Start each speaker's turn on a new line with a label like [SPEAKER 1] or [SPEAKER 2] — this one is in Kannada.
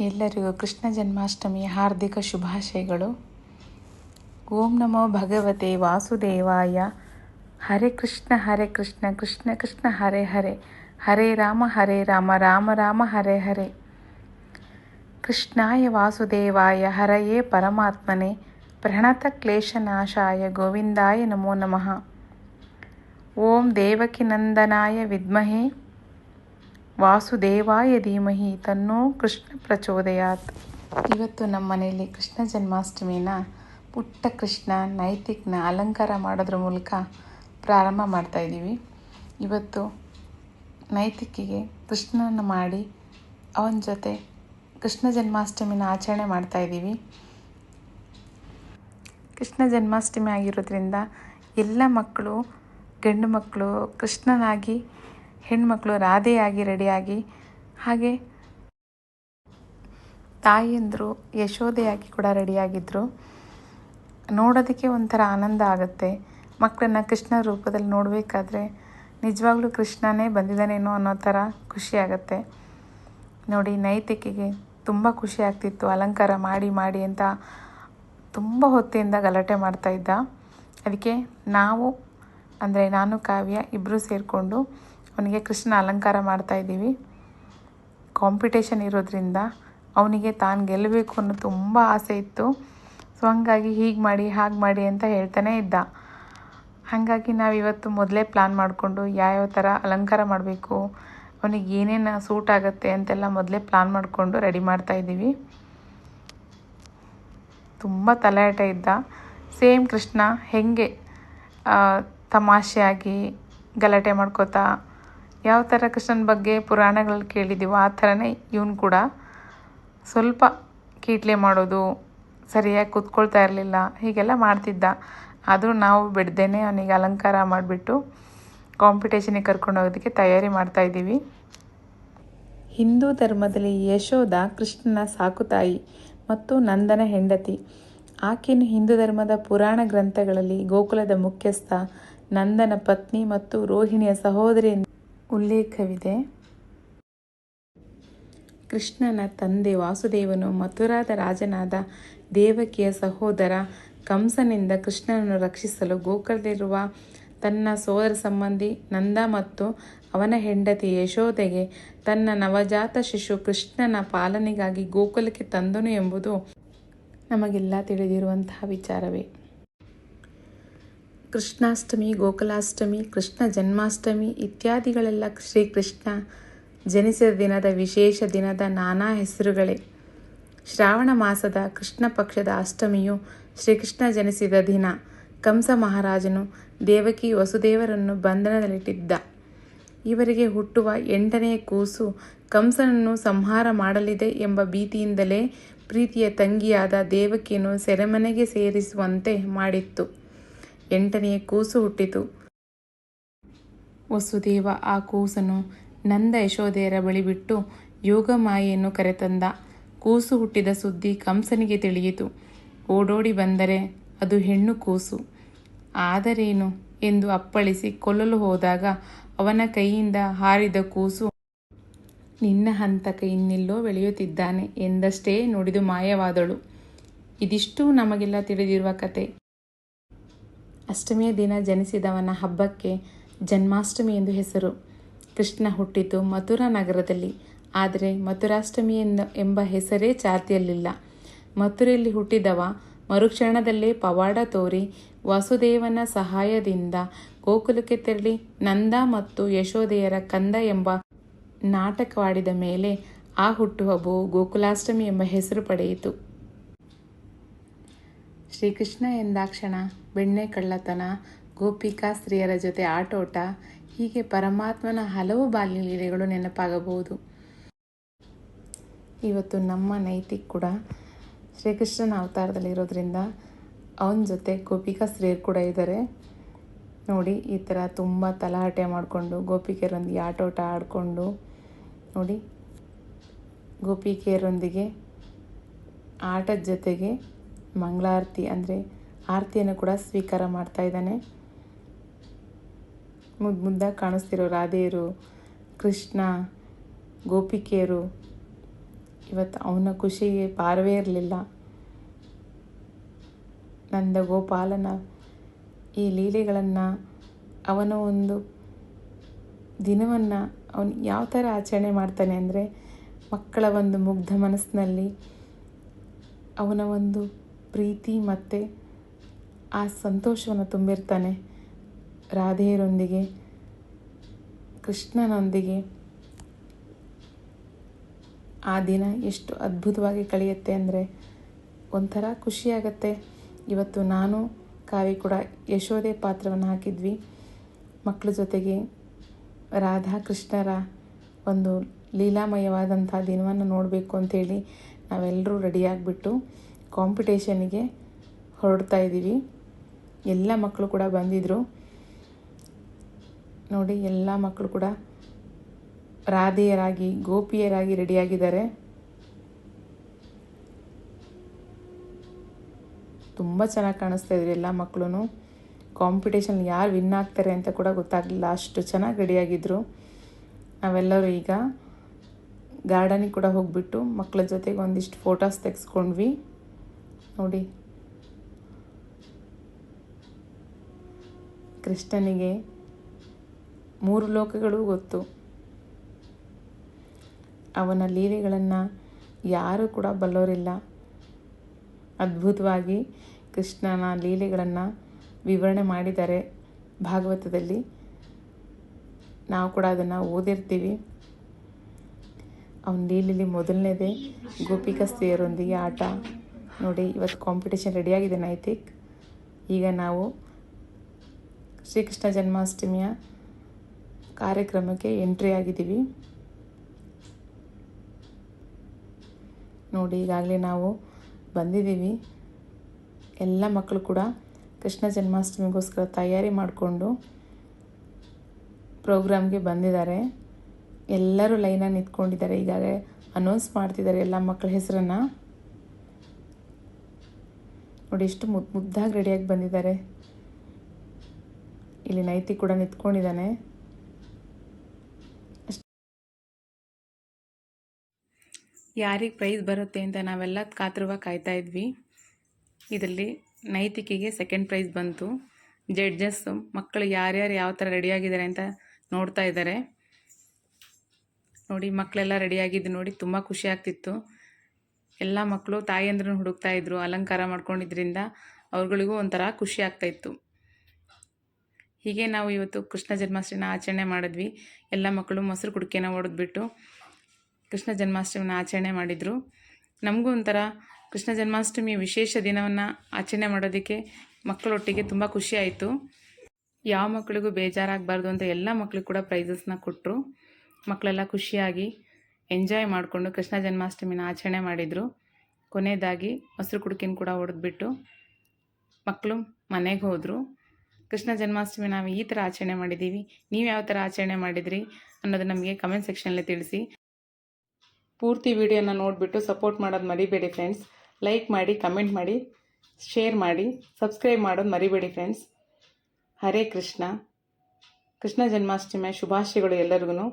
[SPEAKER 1] ಎಲ್ಲರಿಗೂ ಕೃಷ್ಣ ಜನ್ಮಾಷ್ಟಮಿಯ ಹಾರ್ದಿಕ ಶುಭಾಶಯಗಳು. ಓಂ ನಮೋ ಭಗವತೆ ವಾಸುದೇವಾಯ. ಹರೇ ಕೃಷ್ಣ ಹರೇ ಕೃಷ್ಣ ಕೃಷ್ಣ ಕೃಷ್ಣ, ಹರೇ ಹರೇ. ಹರೇ ರಾಮ ಹರೇ ರಾಮ ರಾಮ ರಾಮ, ಹರೇ ಹರೇ. ಕೃಷ್ಣಾಯ ವಾಸುದೇವಾಯ, ಹರಯೇ ಪರಮಾತ್ಮನೆ. ಪ್ರಣತ ಕ್ಲೇಶನಾಶಾಯ ಗೋವಿಂದಾಯ ನಮೋ ನಮಃ. ಓಂ ದೇವಕಿನಂದನಾಯ ವಿದ್ಮಹೇ. ವಾಸುದೇವಾಯ ಧೀಮಹಿ, ತನ್ನೋ ಕೃಷ್ಣ ಪ್ರಚೋದಯಾತ್. ಇವತ್ತು ನಮ್ಮ ಮನೆಯಲ್ಲಿ ಕೃಷ್ಣ ಜನ್ಮಾಷ್ಟಮಿನ ಪುಟ್ಟ ಕೃಷ್ಣ ನೈತಿಕ್ನ ಅಲಂಕಾರ ಮಾಡೋದ್ರ ಮೂಲಕ ಪ್ರಾರಂಭ ಮಾಡ್ತಾ ಇದ್ದೀವಿ. ಇವತ್ತು ನೈತಿಕ್ಕಿಗೆ ಕೃಷ್ಣನ ಮಾಡಿ ಅವನ ಜೊತೆ ಕೃಷ್ಣ ಜನ್ಮಾಷ್ಟಮಿನ ಆಚರಣೆ ಮಾಡ್ತಾ ಇದ್ದೀವಿ. ಕೃಷ್ಣ ಜನ್ಮಾಷ್ಟಮಿ ಆಗಿರೋದ್ರಿಂದ ಎಲ್ಲ ಮಕ್ಕಳು, ಗಂಡು ಮಕ್ಕಳು ಕೃಷ್ಣನಾಗಿ ಹೆಣ್ಮಕ್ಳು ರಾಧೆಯಾಗಿ ರೆಡಿಯಾಗಿ ಹಾಗೆ ತಾಯಿಯಂದರು ಯಶೋದೆಯಾಗಿ ಕೂಡ ರೆಡಿಯಾಗಿದ್ದರು ನೋಡೋದಕ್ಕೆ ಒಂಥರ ಆನಂದ ಆಗುತ್ತೆ. ಮಕ್ಕಳನ್ನ ಕೃಷ್ಣ ರೂಪದಲ್ಲಿ ನೋಡಬೇಕಾದ್ರೆ ನಿಜವಾಗ್ಲೂ ಕೃಷ್ಣನೇ ಬಂದಿದ್ದಾನೇನೋ ಅನ್ನೋ ಥರ ಖುಷಿ ನೋಡಿ ನೈತಿಕೆಗೆ ತುಂಬ ಖುಷಿ ಆಗ್ತಿತ್ತು. ಅಲಂಕಾರ ಮಾಡಿ ಮಾಡಿ ಅಂತ ತುಂಬ ಹೊತ್ತಿಂದ ಗಲಾಟೆ ಮಾಡ್ತಾ ಇದ್ದ. ಅದಕ್ಕೆ ನಾವು, ಅಂದರೆ ನಾನು, ಕಾವ್ಯ ಇಬ್ಬರೂ ಸೇರಿಕೊಂಡು ಅವನಿಗೆ ಕೃಷ್ಣ ಅಲಂಕಾರ ಮಾಡ್ತಾ ಇದ್ದೀವಿ. ಕಾಂಪಿಟೇಷನ್ ಇರೋದ್ರಿಂದ ಅವನಿಗೆ ತಾನು ಗೆಲ್ಲಬೇಕು ಅನ್ನೋ ತುಂಬ ಆಸೆ ಇತ್ತು. ಸೊ ಹಾಗಾಗಿ ಹೀಗೆ ಮಾಡಿ, ಹಾಗೆ ಮಾಡಿ ಅಂತ ಹೇಳ್ತಾನೆ ಇದ್ದ. ಹಾಗಾಗಿ ನಾವು ಇವತ್ತು ಮೊದಲೇ ಪ್ಲ್ಯಾನ್ ಮಾಡಿಕೊಂಡು ಯಾವ್ಯಾವ ಥರ ಅಲಂಕಾರ ಮಾಡಬೇಕು, ಅವನಿಗೆ ಏನೇನು ಸೂಟ್ ಆಗುತ್ತೆ ಅಂತೆಲ್ಲ ಮೊದಲೇ ಪ್ಲ್ಯಾನ್ ಮಾಡಿಕೊಂಡು ರೆಡಿ ಮಾಡ್ತಾ ಇದ್ದೀವಿ. ತುಂಬ ತಲೆಯಾಟ ಇದ್ದ. ಸೇಮ್ ಕೃಷ್ಣ ಹೇಗೆ ತಮಾಷೆಯಾಗಿ ಗಲಾಟೆ ಮಾಡ್ಕೋತಾ ಯಾವ ಥರ ಕೃಷ್ಣನ ಬಗ್ಗೆ ಪುರಾಣಗಳಲ್ಲಿ ಕೇಳಿದ್ದೀವೋ ಆ ಥರನೇ ಇವನು ಕೂಡ ಸ್ವಲ್ಪ ಕೀಟ್ಲೆ ಮಾಡೋದು, ಸರಿಯಾಗಿ ಕೂತ್ಕೊಳ್ತಾ ಇರಲಿಲ್ಲ, ಹೀಗೆಲ್ಲ ಮಾಡ್ತಿದ್ದ. ಆದರೂ ನಾವು ಬಿಡ್ದೇನೆ ಅವನಿಗೆ ಅಲಂಕಾರ ಮಾಡಿಬಿಟ್ಟು ಕಾಂಪಿಟೇಷನಿಗೆ ಕರ್ಕೊಂಡು ಹೋಗೋದಕ್ಕೆ ತಯಾರಿ ಮಾಡ್ತಾ ಇದ್ದೀವಿ. ಹಿಂದೂ ಧರ್ಮದಲ್ಲಿ ಯಶೋಧ ಕೃಷ್ಣನ ಸಾಕುತಾಯಿ ಮತ್ತು ನಂದನ ಹೆಂಡತಿ. ಆಕೆಯನ್ನು ಹಿಂದೂ ಧರ್ಮದ ಪುರಾಣ ಗ್ರಂಥಗಳಲ್ಲಿ ಗೋಕುಲದ ಮುಖ್ಯಸ್ಥ, ನಂದನ ಪತ್ನಿ ಮತ್ತು ರೋಹಿಣಿಯ ಸಹೋದರಿ ಉಲ್ಲೇಖವಿದೆ. ಕೃಷ್ಣನ ತಂದೆ ವಾಸುದೇವನು ಮಥುರಾದ ರಾಜನಾದ ದೇವಕಿಯ ಸಹೋದರ ಕಂಸನಿಂದ ಕೃಷ್ಣನನ್ನು ರಕ್ಷಿಸಲು ಗೋಕುಲದಲ್ಲಿರುವ ತನ್ನ ಸೋದರ ಸಂಬಂಧಿ ನಂದ ಮತ್ತು ಅವನ ಹೆಂಡತಿ ಯಶೋದೆಗೆ ತನ್ನ ನವಜಾತ ಶಿಶು ಕೃಷ್ಣನ ಪಾಲನೆಗಾಗಿ ಗೋಕುಲಕ್ಕೆ ತಂದನು ಎಂಬುದು ನಮಗೆಲ್ಲ ತಿಳಿದಿರುವಂತಹ ವಿಚಾರವೇ. ಕೃಷ್ಣಾಷ್ಟಮಿ, ಗೋಕುಲಾಷ್ಟಮಿ, ಕೃಷ್ಣ ಜನ್ಮಾಷ್ಟಮಿ ಇತ್ಯಾದಿಗಳೆಲ್ಲ ಶ್ರೀಕೃಷ್ಣ ಜನಿಸಿದ ದಿನದ ವಿಶೇಷ ದಿನದ ನಾನಾ ಹೆಸರುಗಳೇ. ಶ್ರಾವಣ ಮಾಸದ ಕೃಷ್ಣ ಪಕ್ಷದ ಅಷ್ಟಮಿಯು ಶ್ರೀಕೃಷ್ಣ ಜನಿಸಿದ ದಿನ. ಕಂಸ ಮಹಾರಾಜನು ದೇವಕಿ ವಸುದೇವರನ್ನು ಬಂಧನದಲ್ಲಿಟ್ಟಿದ್ದ. ಇವರಿಗೆ ಹುಟ್ಟುವ ಎಂಟನೆಯ ಕೂಸು ಕಂಸನನ್ನು ಸಂಹಾರ ಮಾಡಲಿದೆ ಎಂಬ ಭೀತಿಯಿಂದಲೇ ಪ್ರೀತಿಯ ತಂಗಿಯಾದ ದೇವಕಿಯನ್ನು ಸೆರೆಮನೆಗೆ ಸೇರಿಸುವಂತೆ ಮಾಡಿತ್ತು. ಎಂಟನೆಯ ಕೂಸು ಹುಟ್ಟಿತು. ವಸುದೇವ ಆ ಕೂಸನ್ನು ನಂದ ಯಶೋದೆಯರ ಬಳಿ ಬಿಟ್ಟು ಯೋಗ ಮಾಯೆಯನ್ನು ಕರೆತಂದ. ಕೂಸು ಹುಟ್ಟಿದ ಸುದ್ದಿ ಕಂಸನಿಗೆ ತಿಳಿಯಿತು. ಓಡೋಡಿ ಬಂದರೆ ಅದು ಹೆಣ್ಣು ಕೂಸು. ಆದರೇನು ಎಂದು ಅಪ್ಪಳಿಸಿ ಕೊಲ್ಲಲು ಹೋದಾಗ ಅವನ ಕೈಯಿಂದ ಹಾರಿದ ಕೂಸು, ನಿನ್ನ ಹಂತಕ ಇನ್ನೆಲ್ಲೋ ಬೆಳೆಯುತ್ತಿದ್ದಾನೆ ಎಂದಷ್ಟೇ ನುಡಿದು ಮಾಯವಾದಳು. ಇದಿಷ್ಟು ನಮಗೆಲ್ಲ ತಿಳಿದಿರುವ ಕತೆ. ಅಷ್ಟಮಿಯ ದಿನ ಜನಿಸಿದವನ ಹಬ್ಬಕ್ಕೆ ಜನ್ಮಾಷ್ಟಮಿ ಎಂದು ಹೆಸರು. ಕೃಷ್ಣ ಹುಟ್ಟಿತು ಮಥುರಾ ನಗರದಲ್ಲಿ. ಆದರೆ ಮಥುರಾಷ್ಟಮಿ ಎಂದ ಎಂಬ ಹೆಸರೇ ಚಾತಿಯಲ್ಲಿಲ್ಲ ಮಥುರೆಯಲ್ಲಿ ಹುಟ್ಟಿದವ ಮರುಕ್ಷಣದಲ್ಲೇ ಪವಾಡ ತೋರಿ ವಾಸುದೇವನ ಸಹಾಯದಿಂದ ಗೋಕುಲಕ್ಕೆ ತೆರಳಿ ನಂದ ಮತ್ತು ಯಶೋದೆಯರ ಕಂದ ಎಂಬ ನಾಟಕವಾಡಿದ ಮೇಲೆ ಆ ಹುಟ್ಟುಹಬ್ಬವು ಗೋಕುಲಾಷ್ಟಮಿ ಎಂಬ ಹೆಸರು ಪಡೆಯಿತು. ಶ್ರೀಕೃಷ್ಣ ಎಂದಾಕ್ಷಣ. ಬೆಣ್ಣೆ ಕಳ್ಳತನ, ಗೋಪಿಕಾ ಸ್ತ್ರೀಯರ ಜೊತೆ ಆಟೋಟ, ಹೀಗೆ ಪರಮಾತ್ಮನ ಹಲವು ಬಾಲ್ಯಲೀಲೆಗಳು ನೆನಪಾಗಬಹುದು. ಇವತ್ತು ನಮ್ಮ ನೈತಿಕ್ ಕೂಡ ಶ್ರೀಕೃಷ್ಣನ ಅವತಾರದಲ್ಲಿರೋದ್ರಿಂದ ಅವನ ಜೊತೆ ಗೋಪಿಕಾ ಸ್ತ್ರೀಯರು ಕೂಡ ಇದ್ದಾರೆ. ನೋಡಿ, ಈ ಥರ ತುಂಬ ತಲಾಟೆ ಮಾಡಿಕೊಂಡು ಗೋಪಿಕೆಯರೊಂದಿಗೆ ಆಟೋಟ ಆಡಿಕೊಂಡು, ನೋಡಿ, ಗೋಪಿಕೆಯರೊಂದಿಗೆ ಆಟದ ಜೊತೆಗೆ ಮಂಗಳಾರತಿ ಅಂದರೆ ಆರತಿಯನ್ನು ಕೂಡ ಸ್ವೀಕಾರ ಮಾಡ್ತಾ ಇದ್ದಾನೆ. ಮುದ್ದು ಮುದ್ದಾಗಿ ಕಾಣಿಸ್ತಿರೋ ರಾಧೆಯರು, ಕೃಷ್ಣ, ಗೋಪಿಕೆಯರು, ಇವತ್ತು ಅವನ ಖುಷಿಗೆ ಪಾರವೇ ಇರಲಿಲ್ಲ. ನಂದ ಗೋಪಾಲನ ಈ ಲೀಲೆಗಳನ್ನು, ಅವನ ಒಂದು ದಿನವನ್ನು ಅವನು ಯಾವ ಥರ ಆಚರಣೆ ಮಾಡ್ತಾನೆ ಅಂದರೆ, ಮಕ್ಕಳ ಒಂದು ಮುಗ್ಧ ಮನಸ್ಸಿನಲ್ಲಿ ಅವನ ಒಂದು ಪ್ರೀತಿ ಮತ್ತು ಆ ಸಂತೋಷವನ್ನು ತುಂಬಿರ್ತಾನೆ. ರಾಧೆಯರೊಂದಿಗೆ, ಕೃಷ್ಣನೊಂದಿಗೆ. ಆ ದಿನ ಎಷ್ಟು ಅದ್ಭುತವಾಗಿ ಕಳೆಯುತ್ತೆ ಅಂದರೆ ಒಂಥರ ಖುಷಿಯಾಗತ್ತೆ. ಇವತ್ತು ನಾನು ಕಾವಿ ಕೂಡ ಯಶೋದೆ ಪಾತ್ರವನ್ನು ಹಾಕಿದ್ವಿ. ಮಕ್ಕಳ ಜೊತೆಗೆ ರಾಧಾ ಕೃಷ್ಣರ ಒಂದು ಲೀಲಾಮಯವಾದಂಥ ದಿನವನ್ನು ನೋಡಬೇಕು ಅಂಥೇಳಿ ನಾವೆಲ್ಲರೂ ರೆಡಿಯಾಗಿಬಿಟ್ಟು ಕಾಂಪಿಟೇಷನ್ನಿಗೆ ಹೊರಡ್ತಾ ಇದ್ದೀವಿ. ಎಲ್ಲ ಮಕ್ಕಳು ಕೂಡ ಬಂದಿದ್ದರು ನೋಡಿ, ಎಲ್ಲ ಮಕ್ಕಳು ಕೂಡ ರಾಧೆಯರಾಗಿ, ಗೋಪಿಯರಾಗಿ ರೆಡಿಯಾಗಿದ್ದಾರೆ. ತುಂಬ ಚೆನ್ನಾಗಿ ಕಾಣಿಸ್ತಾ ಇದ್ರು ಎಲ್ಲ ಮಕ್ಕಳು ಕಾಂಪಿಟೇಷನ್ ಯಾರು ವಿನ್ ಆಗ್ತಾರೆ ಅಂತ ಕೂಡ ಗೊತ್ತಾಗಲಿಲ್ಲ. ಅಷ್ಟು ಚೆನ್ನಾಗಿ ರೆಡಿಯಾಗಿದ್ದರು ನಾವೆಲ್ಲರೂ ಈಗ ಗಾರ್ಡನಿಗೆ ಕೂಡ ಹೋಗಿಬಿಟ್ಟು ಮಕ್ಕಳ ಜೊತೆಗೆ ಒಂದಿಷ್ಟು ಫೋಟೋಸ್ ತೆಗೆಸ್ಕೊಂಡ್ವಿ. ನೋಡಿ ಕೃಷ್ಣನಿಗೆ ಮೂರು ಲೋಕಗಳು ಗೊತ್ತು. ಅವನ ಲೀಲೆಗಳನ್ನು ಯಾರೂ ಕೂಡ ಬಲ್ಲೋರಿಲ್ಲ. ಅದ್ಭುತವಾಗಿ ಕೃಷ್ಣನ ಲೀಲೆಗಳನ್ನು ವಿವರಣೆ ಮಾಡಿದ್ದಾರೆ ಭಾಗವತದಲ್ಲಿ ನಾವು ಕೂಡ ಅದನ್ನು ಓದಿರ್ತೀವಿ. ಅವನ ಲೀಲೆಯಲ್ಲಿ ಮೊದಲನೇದೇ ಗೋಪಿಕಾ ಸ್ತ್ರೀಯರೊಂದಿಗೆ ಆಟ ನೋಡಿ ಇವತ್ತು ಕಾಂಪಿಟೇಷನ್ ರೆಡಿಯಾಗಿದೆ ನೈತಿಕ್. ಈಗ ನಾವು ಶ್ರೀಕೃಷ್ಣ ಜನ್ಮಾಷ್ಟಮಿಯ ಕಾರ್ಯಕ್ರಮಕ್ಕೆ ಎಂಟ್ರಿ ಆಗಿದ್ದೀವಿ. ನೋಡಿ, ಈಗಾಗಲೇ ನಾವು ಬಂದಿದ್ದೀವಿ. ಎಲ್ಲ ಮಕ್ಕಳು ಕೂಡ ಕೃಷ್ಣ ಜನ್ಮಾಷ್ಟಮಿಗೋಸ್ಕರ ತಯಾರಿ ಮಾಡಿಕೊಂಡು ಪ್ರೋಗ್ರಾಮ್ಗೆ ಬಂದಿದ್ದಾರೆ. ಎಲ್ಲರೂ ಲೈನಾಗಿ ನಿಂತ್ಕೊಂಡಿದ್ದಾರೆ. ಈಗಾಗಲೇ ಅನೌನ್ಸ್ ಮಾಡ್ತಿದ್ದಾರೆ ಎಲ್ಲ ಮಕ್ಕಳ ಹೆಸರನ್ನು. ನೋಡಿ, ಎಷ್ಟು ಮುದ್ದು ಮುದ್ದಾಗಿ ರೆಡಿಯಾಗಿ ಬಂದಿದ್ದಾರೆ. ಇಲ್ಲಿ ನೈತಿ ಕೂಡ ನಿಂತ್ಕೊಂಡಿದ್ದಾನೆ. ಯಾರಿಗೆ ಪ್ರೈಸ್ ಬರುತ್ತೆ ಅಂತ ನಾವೆಲ್ಲ ಕಾತುರವಾಗಿ ಕಾಯ್ತಾ ಇದ್ವಿ. ಇದರಲ್ಲಿ ನೈತಿಕಿಗೆ ಸೆಕೆಂಡ್ ಪ್ರೈಸ್ ಬಂತು. ಜಡ್ಜಸ್ ಮಕ್ಕಳು ಯಾರ್ಯಾರು ಯಾವ ಥರ ರೆಡಿಯಾಗಿದ್ದಾರೆ ಅಂತ ನೋಡ್ತಾ ಇದ್ದಾರೆ. ನೋಡಿ ಮಕ್ಕಳೆಲ್ಲ ರೆಡಿಯಾಗಿದ್ದು ನೋಡಿ ತುಂಬ ಖುಷಿ ಆಗ್ತಿತ್ತು. ಎಲ್ಲ ಮಕ್ಕಳು ತಾಯಿಯಂದ್ರೂ ಹುಡುಕ್ತಾ ಇದ್ರು, ಅಲಂಕಾರ ಮಾಡ್ಕೊಂಡಿದ್ರಿಂದ ಅವ್ರುಗಳಿಗೂ ಒಂಥರ ಖುಷಿ ಆಗ್ತಾಯಿತ್ತು ಹೀಗೆ ನಾವು ಇವತ್ತು ಕೃಷ್ಣ ಜನ್ಮಾಷ್ಟಮಿನ ಆಚರಣೆ ಮಾಡಿದ್ವಿ. ಎಲ್ಲ ಮಕ್ಕಳು ಮೊಸರು ಕುಡಿಕೆನ ಹೊಡೆದ್ಬಿಟ್ಟು ಕೃಷ್ಣ ಜನ್ಮಾಷ್ಟಮಿನ ಆಚರಣೆ ಮಾಡಿದರು. ನಮಗೂ ಒಂಥರ ಕೃಷ್ಣ ಜನ್ಮಾಷ್ಟಮಿ ವಿಶೇಷ ದಿನವನ್ನು ಆಚರಣೆ ಮಾಡೋದಕ್ಕೆ ಮಕ್ಕಳೊಟ್ಟಿಗೆ ತುಂಬ ಖುಷಿಯಾಯಿತು ಯಾವ ಮಕ್ಕಳಿಗೂ ಬೇಜಾರಾಗಬಾರ್ದು ಅಂತ ಎಲ್ಲ ಮಕ್ಕಳಿಗೂ ಕೂಡ ಪ್ರೈಸಸ್ನ ಕೊಟ್ಟರು ಮಕ್ಕಳೆಲ್ಲ ಖುಷಿಯಾಗಿ ಎಂಜಾಯ್ ಮಾಡಿಕೊಂಡು ಕೃಷ್ಣ ಜನ್ಮಾಷ್ಟಮಿನ ಆಚರಣೆ ಮಾಡಿದರು. ಕೊನೆಯದಾಗಿ ಮೊಸರು ಕುಡ್ಕಿನ ಕೂಡ ಹೊಡೆದ್ಬಿಟ್ಟು ಮಕ್ಕಳು ಮನೆಗೆ ಹೋದರು. ಕೃಷ್ಣ ಜನ್ಮಾಷ್ಟಮಿ ನಾವು ಈ ಥರ ಆಚರಣೆ ಮಾಡಿದ್ದೀವಿ. ನೀವು ಯಾವ ಥರ ಆಚರಣೆ ಮಾಡಿದ್ರಿ ಅನ್ನೋದು ನಮಗೆ ಕಮೆಂಟ್ ಸೆಕ್ಷನಲ್ಲಿ ತಿಳಿಸಿ. ಪೂರ್ತಿ ವಿಡಿಯೋನ ನೋಡಿಬಿಟ್ಟು ಸಪೋರ್ಟ್ ಮಾಡೋದು ಮರಿಬೇಡಿ ಫ್ರೆಂಡ್ಸ್ ಲೈಕ್ ಮಾಡಿ ಕಮೆಂಟ್ ಮಾಡಿ ಶೇರ್ ಮಾಡಿ ಸಬ್ಸ್ಕ್ರೈಬ್ ಮಾಡೋದು ಮರಿಬೇಡಿ ಫ್ರೆಂಡ್ಸ್ ಹರೇ ಕೃಷ್ಣ. ಕೃಷ್ಣ ಜನ್ಮಾಷ್ಟಮಿಯ ಶುಭಾಶಯಗಳು ಎಲ್ಲರಿಗೂ